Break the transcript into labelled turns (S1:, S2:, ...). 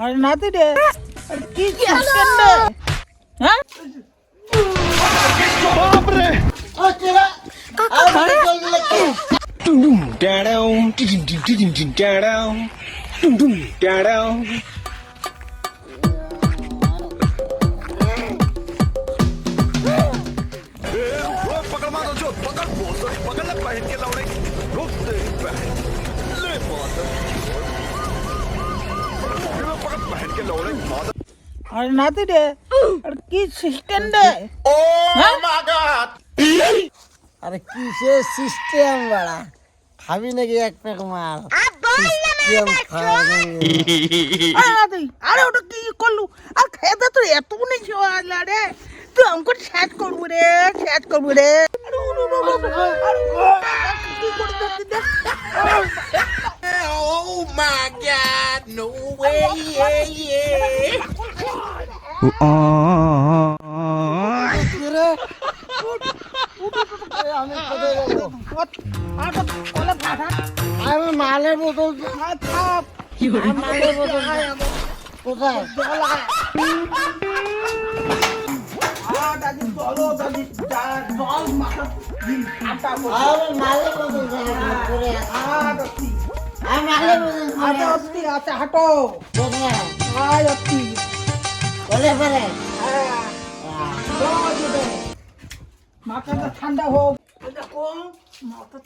S1: আরে নাতি রে আরে কি সিস্টেম রে হ্যাঁ
S2: Dum dum da down, dum dum dum dum da down, dum dum da down.
S3: पकड़ मारो जो पकड़ बोल पकड़ ले पहन के लौड़े रुक तेरी बहन
S1: আরে নাতি রে আরে কি সিস্টেম রে?
S4: আরে কিসের সিস্টেম বাড়া? খাবি নাকি এক প্যাক মাল?
S1: আরে ওটা কি করলু? আর খেতে তো এতগুলো ঝোলা রে। তুই আমাকে স্যাট করব রে স্যাট করব রে আরে ও, ও, ও, ও, ও, আরে, ও, কি করে দেখছি দেখ
S3: Oh my god no way yeah yeah
S4: আমি মালের বোতল মালের বোতল কোথায় মালের বোতল জায়গা করে আছে।
S1: আর অতি
S4: আমি মালের বোতল
S1: আর
S4: করে
S1: হাঁটো।
S4: কোথায়
S1: আর অতি।
S4: বলে পারে
S1: হ্যাঁ। দিবে মাথাটা ঠান্ডা হোক। কম। মাথা